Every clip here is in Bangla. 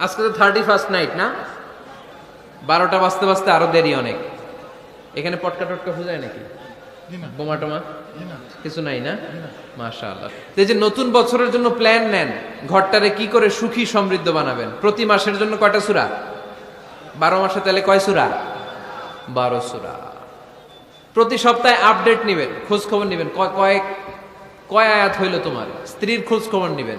আজকে তো থার্টি ফার্স্ট নাইট না? বারোটা বাজতে বাজতে আরও দেরি অনেক। এখানে পটকা টটকা ফুজায় নাকি? বোমা টোমা? কিছু নাই না? মাশা আল্লাহ এই যে নতুন বছরের জন্য প্ল্যান নেন ঘরটারে কি করে সুখী সমৃদ্ধ বানাবেন? প্রতি মাসের জন্য কয়টা সুরা? বারো মাসে তাহলে কয় সুরা? বারো সুরা। প্রতি সপ্তাহে আপডেট নেবেন খোঁজ খবর নেবেন। কয়- কয়েক কয় আয়াত হইল তোমার? স্ত্রীর খোঁজ খবর নেবেন।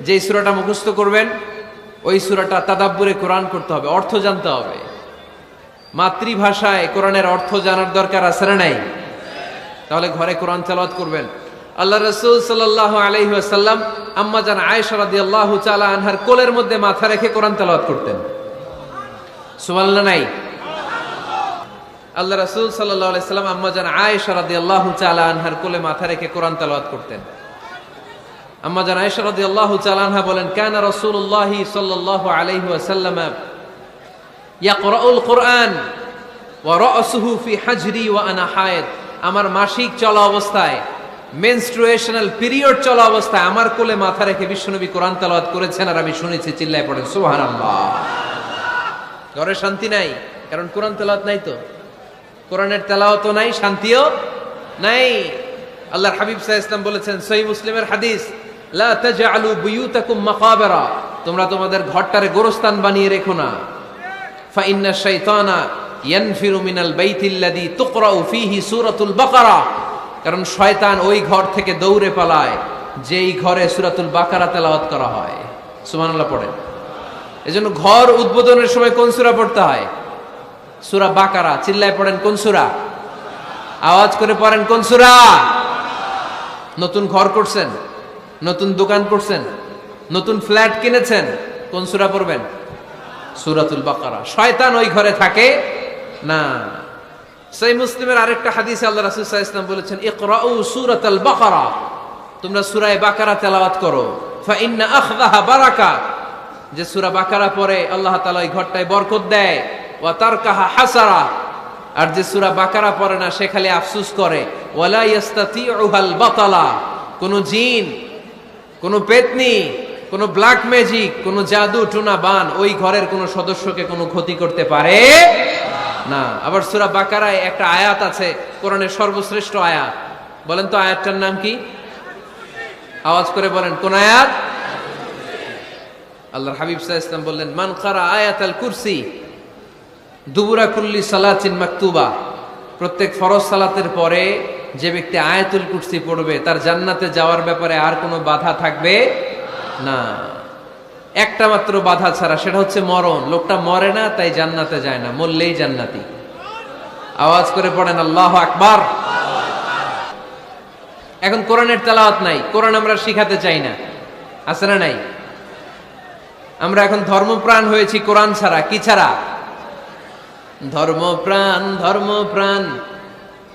যেই সুরাটা মুখস্থ করবেন, ওই সুরাটা তাদাব্বুরে কোরআন করতে হবে, অর্থ জানতে হবে। মাতৃভাষায় কোরআনের অর্থ জানার দরকার আছে না নাই? তাহলে ঘরে কোরআন তেলাওয়াত করবেন। আল্লাহ রসুল সাল্লাহ আলহি আসাল্লাম আম্মা জান আয়েশা রাদিয়াল্লাহু তাআলা আনহার কোলের মধ্যে মাথা রেখে কোরআন তেলাওয়াত করতেন। সুবহানাল্লাহ নাই? আল্লাহ রাসূল সাল্লাহ আলাইহি সাল্লাম আম্মা জান আয়েশা রাদিয়াল্লাহু তাআলা আনহার কোলে মাথা রেখে কোরআন তেলাওয়াত করতেন। আম্মা জান আয়েশা রাদিয়াল্লাহু তাআলা আনহা বলেন, কানা রাসূলুল্লাহি সাল্লাল্লাহু আলাইহি ওয়াসাল্লাম ইয়াকরাউল কোরআন ওয়া রাসুহু ফি হাজরি ওয়া আনা হায়েদ। আমার মাসিক চলা অবস্থায় মেনস্ট্রুয়েশনাল পিরিয়ড চলা অবস্থায় আমার কোলে মাথা রেখে বিশ্বনবী কোরআন তেলাওয়াত করেছেন আর আমি শুনেছি, চিল্লায় পড়েন, সুবহানাল্লাহ। ঘরে শান্তি নাই, কারণ কোরআন তেলাওয়াত নাই তো। কোরআনের তেলাওয়াত নাই, শান্তিও নাই। আল্লাহর হাবিব সাল্লাল্লাহু ইসলাম বলেছেন, সহিহ মুসলিমের হাদিস লা তাজআলু বুয়ুতাকুম মাকাবেরা। তোমরা তোমাদের ঘরটারে গোরস্থান বানিয়ে রেখো না। ফা ইন্না শাইতানা ইয়ানফিরু মিনাল বাইতিল্লাযী তুকরাউ ফীহি সূরাতুল বাকারা। কারণ শয়তান ওই ঘর থেকে দৌড়ে পালায়, যেই ঘরে সুরাতুল বাকারা তেলাওয়াত করা হয়। সুবহানাল্লাহ পড়েন। এজন্য ঘর উদ্বোধনের সময় কোন সূরা পড়তে হয়? সুরা বাকারা। চিল্লায় পড়েন কোন সূরা? আওয়াজ করে পড়েন কোন সূরা? নতুন ঘর করছেন? নতুন দোকান করছেন, নতুন ফ্ল্যাট কিনেছেন, কোন সুরা পড়বেন? সুরাতুল বাকারা। শয়তান ওই ঘরে থাকে না। সেই মুসলিমের আরেকটা হাদিসে আল্লাহ রাসূল সাল্লাল্লাহু আলাইহি ওয়াসাল্লাম বলেছেন, ইকরাউ সূরাতাল বাকারা। তোমরা সূরা বাকারা তেলাওয়াত করো। ফা ইন্না আখযাহা বারাকা। যে সূরা বাকারা পড়ে, আল্লাহ তাআলা ওই ঘরটায় বরকত দেয়। ওয়া তারকাহা হাসারা। আর যে সূরা বাকারা পড়ে না, সে খালি আফসোস করে। ওয়ালা ইয়াস্তাতিউহাল বাতালা। কোন জিন কোন পেতনি, কোনো ব্ল্যাক ম্যাজিক কোনো জাদু, টুনা, বান, ওই ঘরের কোনো সদস্যকে কোনো ক্ষতি করতে পারে? না। আবার সুরা বাকারায় একটা আয়াত আছে, কোরআনের সর্বশ্রেষ্ঠ আয়াত। বলেন তো আয়াতটার নাম কি? আওয়াজ করে বলেন, কোন আয়াত? আল্লাহর হাবিব আলাইহি ওয়াসাল্লাম বললেন, মান খারা আয়াত আল কুরসি, দুবুরা কুল্লি সালাতিন মাকতুবা। প্রত্যেক ফরজ সালাতের পরে যে ব্যক্তি আয়াতুল কুরসি পড়বে, তার জান্নাতে যাওয়ার ব্যাপারে আর কোনো বাধা থাকবে না। একটা মাত্র বাধা ছাড়া, সেটা হচ্ছে মরণ। লোকটা মরে না, তাই জান্নাতে যায় না, মরলেই জান্নাতি। আওয়াজ করে পড়েন, আল্লাহ আকবার। এখন কোরআনের তেলাওয়াত নাই, কোরআন আমরা শিখাতে চাই না। আছে না নাই? আমরা এখন ধর্মপ্রাণ হয়েছি কোরআন ছাড়া, কি ছাড়া? ধর্মপ্রাণ ধর্মপ্রাণ।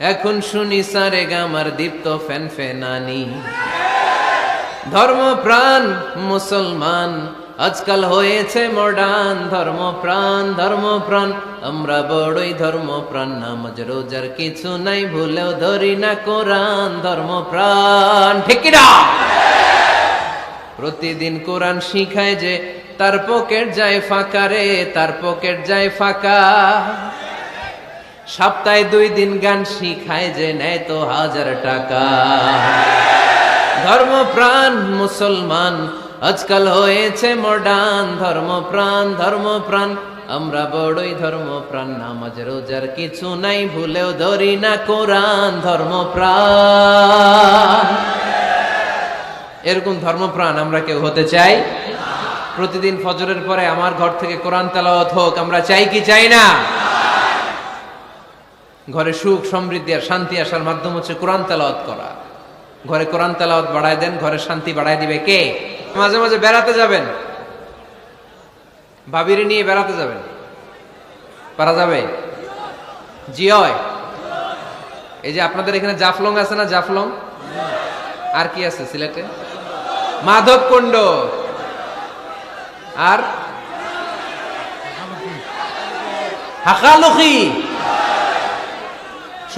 এখন শুনি সারে গামার দীপ্ত ফ্যান ফেনানি। ধর্ম প্রাণ মুসলমান, আজকাল হয়েছে মডান ধর্ম প্রাণ ধর্ম প্রাণ আমরা বড়ই ধর্মপ্রাণ, নামাজ, রোজার কিছু নাই, ভুলেও ধরি না কোরআন, ধর্মপ্রাণ। ঠিক কি না প্রতিদিন কোরআন শিখায় যে, তার পকেট যায় ফাঁকা রে, তার পকেট যায় ফাঁকা। সপ্তাহে দুই দিন গান শিখায় যে নেয় তো হাজার টাকা। ধর্ম প্রাণ মুসলমান, আজকাল হয়েছে মডার্ন ধর্ম প্রাণ ধর্ম প্রাণ আমরা বড়ই ধর্ম প্রাণ নামাজ, রোজার কিছু নাই, ভুলেও ধরি না কোরআন ধর্ম প্রাণ এরকম ধর্মপ্রাণ আমরা কেউ হতে চাই? প্রতিদিন ফজরের পরে আমার ঘর থেকে কোরআন তেলাওয়াত হোক, আমরা চাই কি চাই না? ঘরে সুখ, সমৃদ্ধি আর শান্তি আসার মাধ্যম হচ্ছে কোরআন তেলাওয়াত করা। ঘরে কোরআন তেলাওয়াত বাড়ায় দেন, ঘরে শান্তি বাড়ায় দিবে কে? মাঝে মাঝে বেড়াতে যাবেন। ভাবিরে নিয়ে বেড়াতে যাবেন। পারা যাবে? জিয়য় এই যে আপনাদের এখানে জাফলং আছে না জাফলং? আর কি আছে সিলেটে? মাধব কুণ্ড। আর? হাকালুকি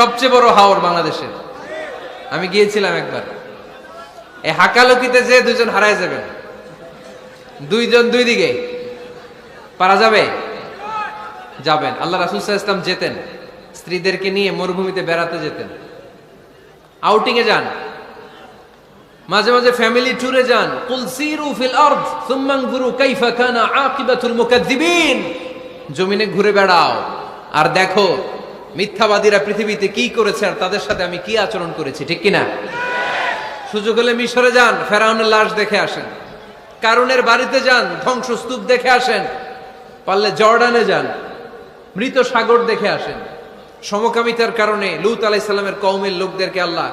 সবচেয়ে বড় হাওর বাংলাদেশের আমি গিয়েছিলাম একবার। এই হাকালুকিতে যে দুজন হারায় যাবেন দুইজন দুই দিকে, পারা যাবে? যাবেন। আল্লাহ রাসুল ইসলাম যেতেন, স্ত্রীদেরকে নিয়ে মরুভূমিতে বেড়াতে যেতেন। আউটিং এ যান। মাঝে মাঝে ফ্যামিলি ট্যুরে যান। কুল সিরু ফিল আরদ, সুম্মা আনজুরু কাইফা কানা আকিবাতুল মুকাজ্জিবিন জমিনে ঘুরে বেড়াও। আর দেখো মিথ্যাবাদীরা পৃথিবীতে কি করেছে আর তাদের সাথে আমি কি আচরণ করেছি, ঠিক কিনা? সুযোগ হলে মিশরে যান, ফেরাউনের লাশ দেখে আসেন। কারণের বাড়িতে যান, ধ্বংসস্তূপ দেখে আসেন। পারলে জর্ডানে যান, মৃত সাগর দেখে আসেন। সমকামিতার কারণে লুত আলাইসাল্লামের কৌমের লোকদেরকে আল্লাহ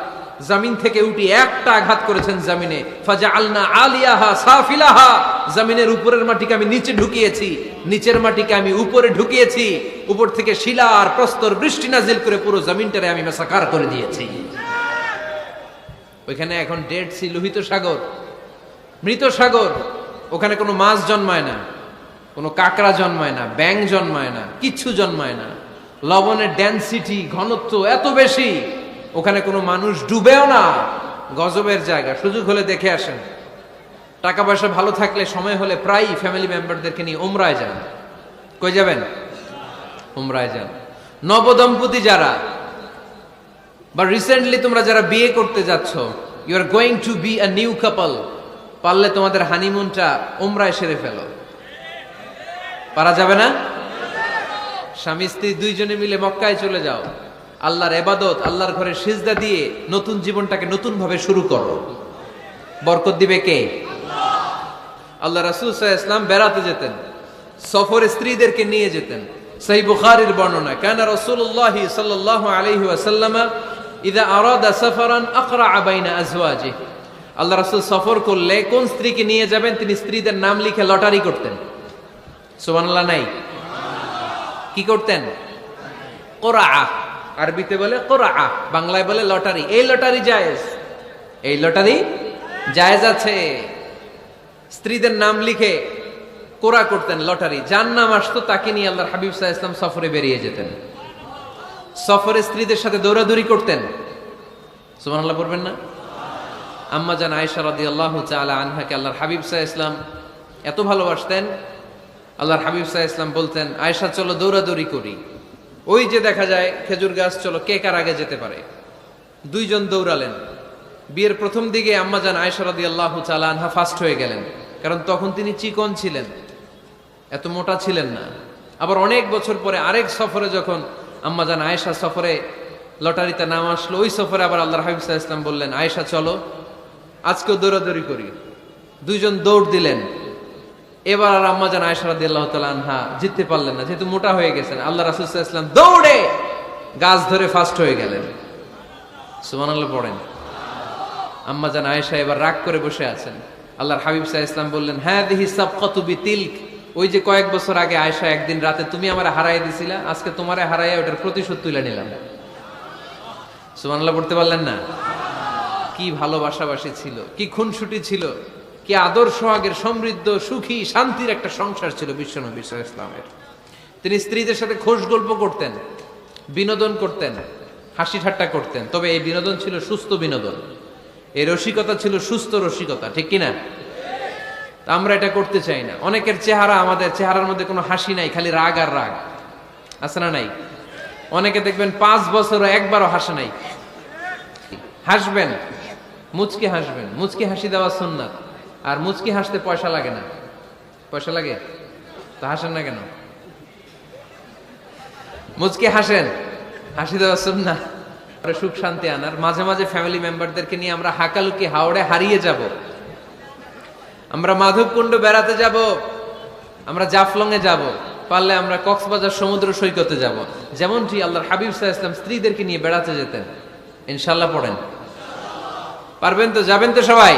জামিন থেকে উঠি একটা আঘাত করেছেন জামিনে। ফাজা আলনা আলিয়াহা সাফিলাহা। জামিনের উপরের মাটিকে আমি নিচে ঢুকিয়েছি। নিচের মাটিকে আমি উপরে ঢুকিয়েছি। উপর থেকে শিলা আর প্রস্তর বৃষ্টি নাজিল করে পুরো জামিনটারে আমি মেসাকার করে দিয়েছি। ওইখানে এখন ডেড সি, লোহিত সাগর। মৃত সাগর। ওখানে কোনো মাছ জন্মায় না। কোনো কাঁকড়া জন্মায় না। ব্যাং জন্মায় না। কিচ্ছু জন্মায় না। লবণের ডেন্সিটি ঘনত্ব এত বেশি। ওখানে কোনো মানুষ ডুবেও না। গজবের জায়গা। সুযোগ হলে দেখে আসেন। টাকা পয়সা ভালো থাকলে সময় হলে প্রায়ই ফ্যামিলি মেম্বারদেরকে নিয়ে উমরায় যান। কই যাবেন? উমরায় যান। নবদম্পতি যারা, বা রিসেন্টলি তোমরা যারা বিয়ে করতে যাচ্ছ you are going to be a new couple পারলে তোমাদের হানিমুনটা উমরায় সেরে ফেলো। পারা যাবে না? স্বামী স্ত্রী দুইজনে মিলে মক্কায় চলে যাও। আল্লাহর এবাদত, আল্লাহর ঘরে সিজদা দিয়ে নতুন জীবনটাকে নতুন ভাবে শুরু করো। বরকত দিবে কে? আল্লাহ রাসূল ইসলাম বেড়াতে যেতেন। সফরে স্ত্রীদেরকে নিয়ে যেতেন। সেই বুখারীর বর্ণনা কানা রাসূলুল্লাহ সাল্লাল্লাহু আলাইহি ওয়াসাল্লাম ইদা আরাদা সাফারান আকরা বাইনা আজওয়াজি আল্লাহ রাসূল সফর করলে কোন স্ত্রীকে নিয়ে যাবেন? তিনি স্ত্রীদের নাম লিখে লটারি করতেন। সুবহানাল্লাহ, নাই? কি করতেন? কোরআ। আরবিতে বলে কোরআ, বাংলায় বলে লটারি। এই লটারি জায়েজ। এই লটারি জায়েজ আছে। স্ত্রীদের নাম লিখে কোরা করতেন লটারি। যার নাম আসতো, তাকে নিয়ে আল্লাহ হাবিব সাহা ইসলাম সফরে বেরিয়ে যেতেন। সফরে স্ত্রীদের সাথে দৌড়াদৌড়ি করতেন। সুমান আল্লাহ পড়বেন না? আম্মা জান আয়েশা রাদি আল্লাহ চালা আনহাকে আল্লাহর হাবিব সাহা ইসলাম এত ভালোবাসতেন। আল্লাহর হাবিব সাহা ইসলাম বলতেন, আয়েশা, চলো দৌড়াদৌড়ি করি। ওই যে দেখা যায় খেজুর গাছ, চলো কে কার আগে যেতে পারে? দুইজন দৌড়ালেন। বিয়ের প্রথম দিকে আম্মা জান আয়েশা রাদি আল্লাহ আনহা ফার্স্ট হয়ে গেলেন, কারণ তখন তিনি চিকন ছিলেন, এত মোটা ছিলেন না। আবার অনেক বছর পরে আরেক সফরে যখন আম্মা জান আয়েশা সফরে লটারিতে নাম আসলো, ওই সফরে আবার আল্লাহ হাবিব ইসলাম বললেন, আয়েশা চলো, আজকেও দৌড়াদৌড়ি করি। দুইজন দৌড় দিলেন। এবার আর আম্মা জান আয়েশা রাদি আল্লাহ তালা আনহা জিততে পারলেন না, যেহেতু মোটা হয়ে গেছেন। আল্লাহ রাসুল ইসলাম দৌড়ে গাছ ধরে ফার্স্ট হয়ে গেলেন। সুমান আল্লাহ পড়েন। আম্মা জান আয়েশা এবার রাগ করে বসে আছেন। আল্লাহর হাবিব সাহা ইসলাম বললেন হ্যাঁ দিহি কতুবি তিলক ওই যে কয়েক বছর আগে আয়সা একদিন রাতে, তুমি আমার হারাই দিছিলা, আজকে তোমারে হারাইয়া ওটার প্রতিশোধ তুলে নিলাম। সুমানাল্লাহ পড়তে পারলেন না? কি ভালোবাসাবাসী ছিল, কি খুনসুটি ছিল। কি আদর, সোহাগের সমৃদ্ধ, সুখী, শান্তির একটা সংসার ছিল বিশ্বনবী ইসলামের তিনি স্ত্রীদের সাথে খোশ গল্প করতেন, বিনোদন করতেন, হাসি ঠাট্টা করতেন। তবে এই বিনোদন ছিল সুস্থ বিনোদন। এই রসিকতা ছিল সুস্থ রসিকতা, ঠিক কিনা? আমরা এটা করতে চাই না। অনেকের চেহারা আমাদের, চেহারার মধ্যে কোনো হাসি নাই, খালি রাগ আর রাগ। আছে না নাই? অনেকে দেখবেন পাঁচ বছর একবারও হাসে নাই। হাসবেন, মুচকে হাসবেন। মুচকে হাসি দেওয়া সুন্নাত। আর মুচকি হাসতে পয়সা লাগে না। পয়সা লাগে? তা হাসেন না কেন? মুচকি হাসেন। হাসি দেওয়া শুন না। সুখ শান্তি আনার। মাঝে মাঝে ফ্যামিলি মেম্বারদেরকে নিয়ে আমরা হাকালুকি হাওড়ে হারিয়ে যাব। আমরা মাধবকুণ্ড বেড়াতে যাব। আমরা জাফলং এ যাব। পারলে আমরা কক্সবাজার সমুদ্র সৈকতে যাব। যেমনটি আল্লাহর হাবিব সাহা ইসলাম স্ত্রীদেরকে নিয়ে বেড়াতে যেতেন। ইনশাল্লাহ পড়েন। পারবেন তো? যাবেন তো সবাই?